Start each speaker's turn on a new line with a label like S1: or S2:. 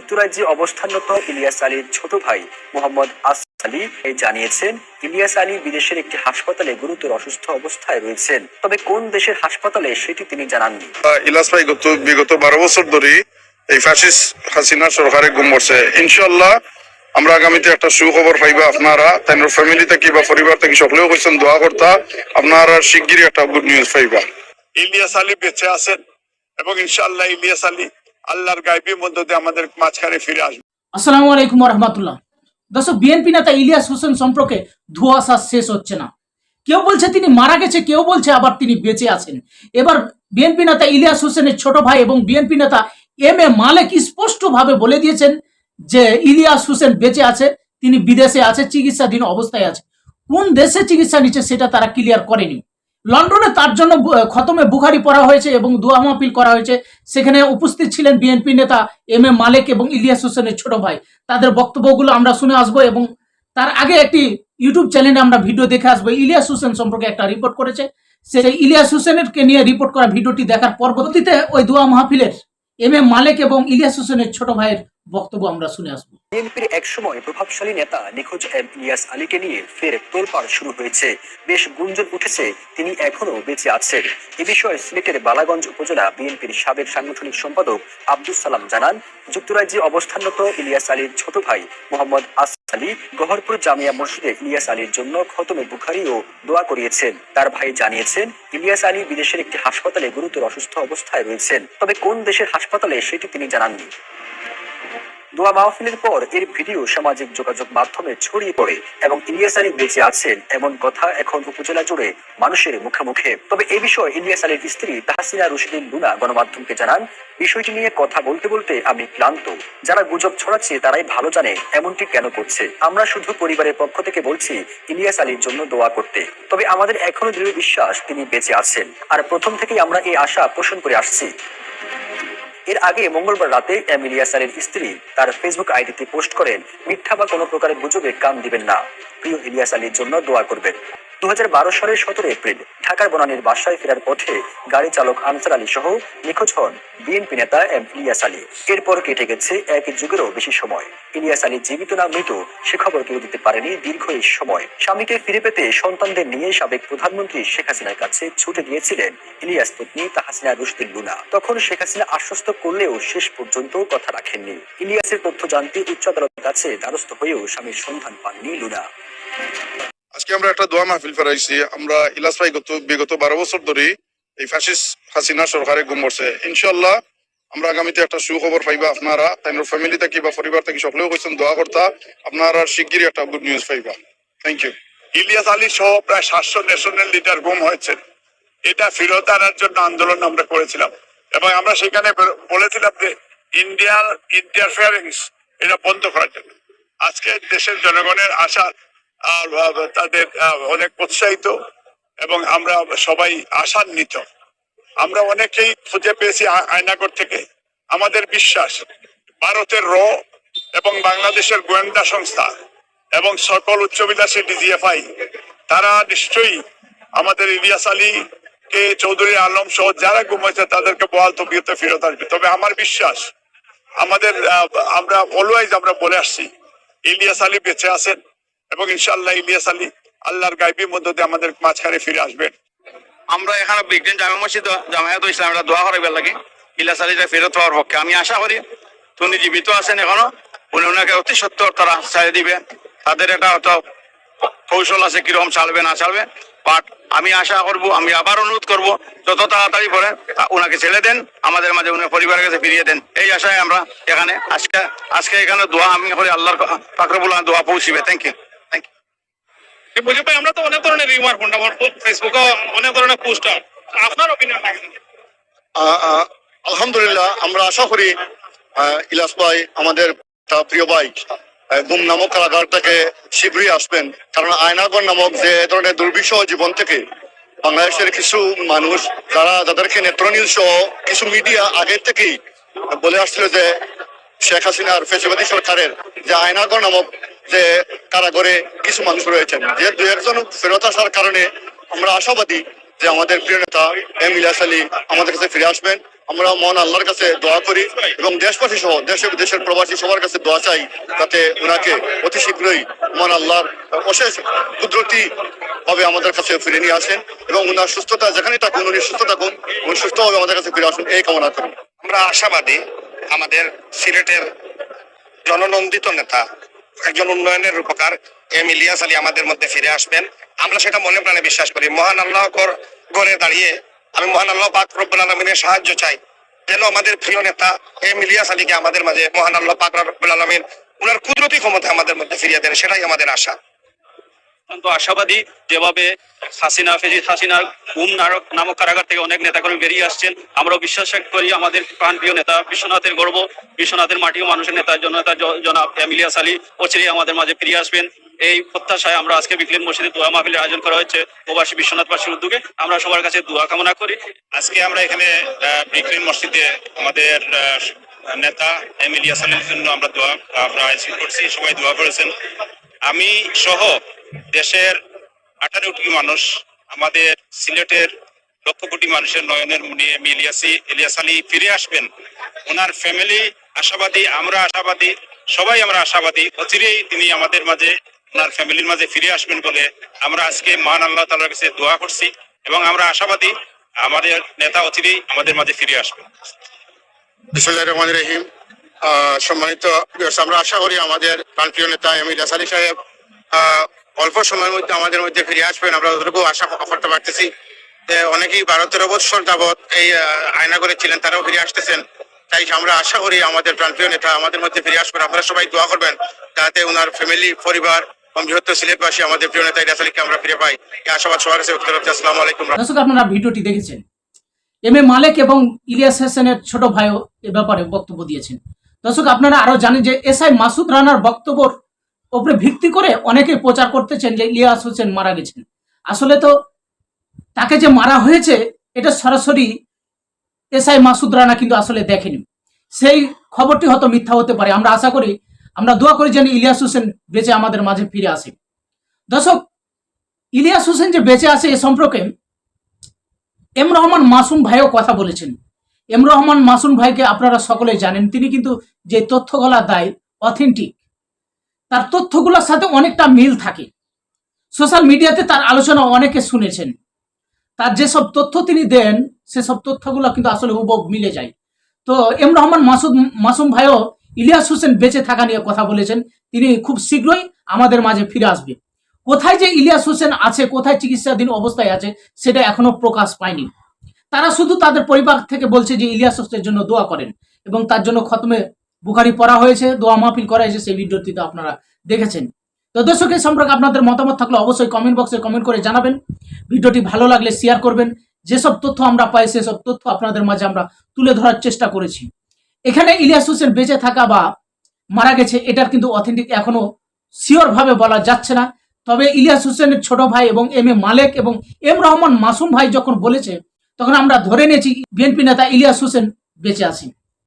S1: যুক্তরাজ্যে অবস্থানরত ইলিয়াস আলীর ছোট ভাই মোহাম্মদ আসফ আলী জানিয়েছেন ইলিয়াস আলী বিদেশের একটি হাসপাতালে গুরুতর অসুস্থ অবস্থায় রয়েছেন। তবে কোন দেশের হাসপাতালে সেটি তিনি জানাননি।
S2: ইলাস ভাই গত বিগত বারো বছর ধরে এই ফ্যাসিস হাসিনা সরকারে গুম করছে। ইনশাল্লাহ আমরা আগামীতে একটা সুখবর পাইবা আপনারা। তাই ফ্যামিলি থেকে বা পরিবার থেকে সকলেও কইছেন দোয়া করতা। আপনারা শিগগিরই একটা গুড নিউজ পাইবা। ইলিয়াস আলী বেঁচে আছেন এবং ইনশাআল্লাহ ইলিয়াস আলী আল্লাহর গাইবের মধ্যে দিয়ে আমাদের মাঝখানে ফিরে আসবে।
S3: আসসালামু আলাইকুম রহমতুল্লাহ। দর্শক বিএনপি নেতা ইলিয়াস হোসেন সম্পর্কে ধোঁয়াশা শেষ হচ্ছে না। কেউ বলছে তিনি মারা গেছে, কেউ বলছে আবার তিনি বেঁচে আছেন। এবার বিএনপি নেতা ইলিয়াস হোসেনের ছোট ভাই এবং বিএনপি নেতা এম এ মালেক স্পষ্টভাবে বলে দিয়েছেন যে ইলিয়াস হোসেন বেঁচে আছে, তিনি বিদেশে আছে, চিকিৎসাধীন অবস্থায় আছে। কোন দেশে চিকিৎসা নিচ্ছে সেটা তারা ক্লিয়ার করেনি। লন্ডনে তার জন্য খতমে বুখারি পড়া হয়েছে এবং দোয়া মাহফিল করা হয়েছে। সেখানে উপস্থিত ছিলেন বিএনপি নেতা এম এ মালিক এবং ইলিয়াস হোসেনের ছোট ভাই। তাদের বক্তব্যগুলো আমরা শুনে আসব এবং তার আগে একটি ইউটিউব চ্যানেলে আমরা ভিডিও দেখে আসব। ইলিয়াস হোসেন সম্পর্কে একটা রিপোর্ট করেছে। সেই ইলিয়াস হোসেনের কে নিয়ে রিপোর্ট করা ভিডিওটি দেখার পরবর্তীতে ওই দোয়া মাহফিলের এম এ মালেক এবং ইলিয়াস হোসেনের ছোট ভাইয়ের বক্তব্য আমরা শুনে আসব।
S1: বিএনপির একসময় প্রভাবশালী নেতা নিখোঁজ এম ইলিয়াস আলীকে নিয়ে ফের তোলপাড় শুরু হয়েছে। বেশ গুঞ্জন উঠেছে, তিনি এখনও বেঁচে আছেন। এ বিষয়ে সিলেটের বালাগঞ্জ উপজেলা বিএনপির সাবেক সাংগঠনিক সম্পাদক আব্দুল সালাম জানান, যুক্তরাজ্যে অবস্থানরত ইলিয়াস আলীর ছোট ভাই মোহাম্মদ আসফ আলী গহরপুর জামিয়া মসজিদে ইলিয়াস আলীর জন্য খতমে বুখারি ও দোয়া করিয়েছেন। তার ভাই জানিয়েছেন, ইলিয়াস আলী বিদেশের একটি হাসপাতালে গুরুতর অসুস্থ অবস্থায় রয়েছেন। তবে কোন দেশের হাসপাতালে সেটি তিনি জানাননি। দোয়া মাহফিলের পর এর ভিডিও সামাজিক যোগাযোগ মাধ্যমে ছড়িয়ে পড়ে এবং ইলিয়াস আলী বেঁচে আছেন এমন কথা এখন উপজেলা জুড়ে মানুষের মুখে মুখে। তবে এ বিষয়ে ইলিয়াস আলীর স্ত্রী তাহসিনা রশিদিন লুনা গণমাধ্যমকে জানান, বিষয়টি নিয়ে কথা বলতে বলতে আমি ক্লান্ত। যারা গুজব ছড়াচ্ছে তারাই ভালো জানে এমনটি কেন করছে। আমরা শুধু পরিবারের পক্ষ থেকে বলছি, ইলিয়াস আলীর জন্য দোয়া করতে। তবে আমাদের এখনও দৃঢ় বিশ্বাস তিনি বেঁচে আছেন। আর প্রথম থেকেই আমরা এই আশা পোষণ করে আসছি। এর আগে মঙ্গলবার রাতে অ্যামিলিয়া স্যারের স্ত্রী তার ফেসবুক আইডিতে পোস্ট করেন, মিথ্যা বা কোনো প্রকারের গুজবে কান দিবেন না। প্রিয় ইলিয়াস আলীর জন্য দোয়া করবেন। দু হাজার বারো সালের সতেরো এপ্রিল ঢাকার বনানীর বাসায় ফেরার পথে গাড়ি চালক আনসার আলী সহ নিখোঁজ হন বিএনপি নেতা এম ইলিয়াস আলী। এরপর কেটে গেছে এক যুগেরও বেশি সময়। ইলিয়াস আলী জীবিত না মৃত, সে খবর কেউ দিতে পারেনি দীর্ঘ এই সময়। স্বামীকে ফিরে পেতে সন্তানদের নিয়ে সাবেক প্রধানমন্ত্রী শেখ হাসিনার কাছে ছুটে গিয়েছিলেন ইলিয়াস পত্নী তাহাসিনা রুশদিন লুনা। তখন শেখ হাসিনা আশ্বস্ত করলেও শেষ পর্যন্ত কথা রাখেননি। ইলিয়াসের তথ্য জানতে উচ্চ আদালতের কাছে দ্বারস্থ হয়েও স্বামীর সন্ধান পাননি লুনা।
S2: আজকে আমরা একটা দোয়া মাহফিল ফেরাইছি। আমরা ইলাস ভাই গত বিগত বারো বছর ধরে এই ফ্যাসিস হাসিনা সরকারে গুম করছে। ইনশাল্লাহ আমরা আগামীতে একটা সুখবর পাইবা আপনারা, তাই ফ্যামিলি থেকে বা পরিবার থেকে, সকলেও কইছেন দোয়া করতা। আপনারা শিগগিরই একটা গুড নিউজ পাইবা। থ্যাংক ইউ ইলিয়াস আলী সহ প্রায় সাতশো ন্যাশনাল লিডার গুম হয়েছে। এটা ফেরত আনার জন্য আন্দোলন আমরা করেছিলাম। এবং আমরা সেখানে বলেছিলাম যে ইন্ডিয়ার ইন্টারফিয়ারেন্স এটা বন্ধ করার জন্য। আজকে দেশের জনগণের আশা তাদের অনেক উৎসাহিত এবং আমরা সবাই আশান্বিত। আমরা অনেকেই খুঁজে পেয়েছি আয়নাগর থেকে। আমাদের বিশ্বাস, ভারতের র এবং বাংলাদেশের গোয়েন্দা সংস্থা এবং সকল উচ্চবিলাসী ডিজিএফআই, তারা নিশ্চয়ই আমাদের ইলিয়াস আলী কে চৌধুরী আলম সহ যারা হয়েছে তাদেরকে বহাল তবিয়তে ফেরত আসবে। তবে আমার বিশ্বাস, আমাদের আমরা অলওয়াইজ আমরা বলে আসছি, ইলিয়াস আলী বেঁচে আছেন। এবং ইনশাআল্লাহ ইলিয়াস আলী আল্লাহর গাইবের মধ্যে দিয়ে আমাদের মাঝখানে ফিরে আসবেন।
S4: আমরা এখানে বিগদিন জামা মসজিদ জামায়াত ইসলাম দোয়া করাইবার লাগে। ইলাস আলীটা ফেরত হওয়ার পক্ষে। আমি আশা করি উনি জীবিত আছেন এখনও। উনি ওনাকে অতি সত্তর তারা ছাড়িয়ে দিবে। তাদের এটা হয়তো কৌশল আছে, কীরকম চালবে, না চালবে। বাট আমি আশা করব, আমি আবার অনুরোধ করব, যত তাড়াতাড়ি পরে ওনাকে ছেড়ে দেন, আমাদের মাঝে উনি পরিবারের কাছে ফিরিয়ে দেন। এই আশায় আমরা এখানে আজকে আজকে এখানে দোয়া আমি করি, আল্লাহর ফাকরবুল দোয়া পৌঁছিবে। থ্যাংক ইউ
S5: আমরা তো অনেক ধরনের রিমার ফোনটা ফেসবুকে অনেক ধরনের পোস্টার আপনার অপিনিয়ন
S6: আলহামদুলিল্লাহ, আমরা আশা করি ইলাস ভাই, আমাদের প্রিয় ভাই গুম নামক কারাগার থেকে শীঘ্রই আসবেন। কারণ আয়নাগর নামক যে ধরনের দুর্বিষহ জীবন থেকে বাংলাদেশের কিছু মানুষ, যারা যাদেরকে নেত্র সহ কিছু মিডিয়া আগে থেকেই বলে আসছিল যে শেখ হাসিনার ফেসিবাদী সরকারের যে আয়নাগর নামক যে কারাগারে কিছু মানুষ রয়েছেন। যে দু একজন ফেরত আসার কারণে আমরা আশাবাদী যে আমাদের প্রিয় নেতা এম ইলিয়াস আলী আমাদের কাছে ফিরে আসবেন। আমরা মন আল্লাহর কাছে দোয়া করি এবং দেশবাসী সহ দেশে বিদেশের প্রবাসী সবার কাছে দোয়া চাই যাতে ওনাকে অতি শীঘ্রই মহান আল্লাহর অশেষ কুদরতি ভাবে আমাদের কাছে ফিরে নিয়ে আসেন এবং ওনার সুস্থতা যেখানে থাকুন, উনি সুস্থ থাকুন, উনি সুস্থভাবে আমাদের কাছে ফিরে আসুন, এই কামনা করি।
S7: আমরা আশাবাদী আমাদের সিলেটের জননন্দিত নেতা একজন উন্নয়নের রূপকার এম ইলিয়াস আলী আমাদের মধ্যে ফিরে আসবেন। আমরা সেটা মনে প্রাণে বিশ্বাস করি। মহান আল্লাহ গড়ে দাঁড়িয়ে আমি মহান আল্লাহ পাক রব্বুল আলমিনের সাহায্য চাই। যেন আমাদের প্রিয় নেতা এম ইলিয়াস আলীকে আমাদের মাঝে মহান আল্লাহ পাক রব্বুল আলমিন উনার কুদরতি ক্ষমতা আমাদের মধ্যে ফিরিয়ে দেন, সেটাই আমাদের আশা।
S8: অত্যন্ত আশাবাদী যেভাবে হাসিনা, ফেজিদ হাসিনার গুম নারক নামক কারাগার থেকে অনেক নেতাকর্মী বেরিয়ে আসছেন। আমরাও বিশ্বাস করি আমাদের প্রাণপ্রিয় নেতা বিশ্বনাথের গর্ব। বিশ্বনাথের মাটিও মানুষের নেতা জনতা জ- জনাব এমিলিয়াস আলী অচিরেই আমাদের মাঝে ফিরে আসবেন। এই প্রত্যাশায় আমরা আজকে বিক্লিন মসজিদে দোয়া মাহফিলের আয়োজন করা হয়েছে প্রবাসী বিশ্বনাথবাসীর উদ্যোগে। আমরা সবার কাছে দোয়া কামনা করি।
S5: আজকে আমরা এখানে বিক্রিন মসজিদে আমাদের নেতা এম ইলিয়াস আলীর জন্য আমরা দোয়া, আমরা আয়োজন করছি। সবাই দোয়া করেছেন। আমি সহ দেশের আঠারো কোটি মানুষ আমাদের সিলেটের লক্ষ কোটি মানুষের নয়নের মুনি এম ইলিয়াসি আলী ফিরে আসবেন। ওনার ফ্যামিলি আশাবাদী, আমরা আশাবাদী, সবাই আমরা আশাবাদী। অচিরেই তিনি আমাদের মাঝে, ওনার ফ্যামিলির মাঝে ফিরে আসবেন বলে আমরা আজকে মহান আল্লাহ তালার কাছে দোয়া করছি এবং আমরা আশাবাদী আমাদের নেতা অচিরেই আমাদের মাঝে ফিরে আসবেন।
S2: রহিম। সম্মানিত আমরা আশা করি আমাদের প্রাণপ্রিয় নেতা এম ইলিয়াস আলী সাহেব অল্প সময়ের মধ্যে আমাদের মধ্যে ফিরে আসবেন। আমরা যতটুকু আশা করতে পারতেছি অনেকেই বারো তেরো বছর যাবৎ এই আহ, আয়নাগরে ছিলেন তারাও ফিরে আসতেছেন। তাই আমরা আশা করি আমাদের প্রাণপ্রিয় নেতা আমাদের মধ্যে ফিরে আসবেন। আপনারা সবাই দোয়া করবেন যাতে ওনার ফ্যামিলি পরিবার
S3: আপনারা ভিডিওটি দেখেছেন। এম এ মালেক এবং ইলিয়াস হাসানের ছোট ভাইও এ ব্যাপারে বক্তব্য দিয়েছেন। দর্শক আপনারা আরও জানেন যে এস আই মাসুদ রানার বক্তব্যর উপরে ভিত্তি করে অনেকে প্রচার করতেছেন যে ইলিয়াস হোসেন মারা গেছেন। আসলে তো তাকে যে মারা হয়েছে, এটা সরাসরি এস আই মাসুদ রানা কিন্তু আসলে দেখেনি। সেই খবরটি হয়তো মিথ্যা হতে পারে। আমরা আশা করি, আমরা দোয়া করি যেন ইলিয়াস হোসেন বেঁচে আমাদের মাঝে ফিরে আসে। দর্শক, ইলিয়াস হোসেন যে বেঁচে আছে এ সম্পর্কে এম রহমান মাসুম ভাইও কথা বলেছেন। এম রহমান মাসুম ভাইকে আপনারা সকলে জানেন। তিনি কিন্তু যে তথ্যগুলা দেয় অথেন্টিক তার তথ্যগুলোর সাথে অনেকটা মিল থাকে। সোশ্যাল মিডিয়াতে তার আলোচনা অনেকে শুনেছেন। তার যেসব তথ্য তিনি দেন, সেসব তথ্যগুলো কিন্তু আসলে হুবহু মিলে যায়। তো এম রহমান মাসুদ, মাসুম ভাইও ইলিয়াস হোসেন বেঁচে থাকা নিয়ে কথা বলেছেন। তিনি খুব শীঘ্রই আমাদের মাঝে ফিরে আসবে। কোথায় যে ইলিয়াস হোসেন আছে, কোথায় চিকিৎসাধীন অবস্থায় আছে, সেটা এখনও প্রকাশ পায়নি। তারা শুধু তাদের পরিবার থেকে বলছে যে ইলিয়াস হোসেনের জন্য দোয়া করেন এবং তার জন্য খতমে বুখারি পড়া হয়েছে, দোয়া মাহফিল করা হয়েছে, সেই ভিডিওটিতে আপনারা দেখেছেন। তো দর্শক, এই সম্পর্কে আপনাদের মতামত থাকলে অবশ্যই কমেন্ট বক্সে কমেন্ট করে জানাবেন। ভিডিওটি ভালো লাগলে শেয়ার করবেন। যেসব তথ্য আমরা পাই, সেসব তথ্য আপনাদের মাঝে আমরা তুলে ধরার চেষ্টা করেছি। এখানে ইলিয়াস হোসেন বেঁচে থাকা বা মারা গেছে, এটার কিন্তু অথেন্টিক এখনও শিওর ভাবে বলা যাচ্ছে না। তবে ইলিয়াস হোসেনের ছোট ভাই এবং এম এ মালেক এবং এম রহমান মাসুম ভাই যখন বলেছে, তখন আমরা ধরে নিয়েছি বিএনপি নেতা ইলিয়াস হোসেন বেঁচে আছেন।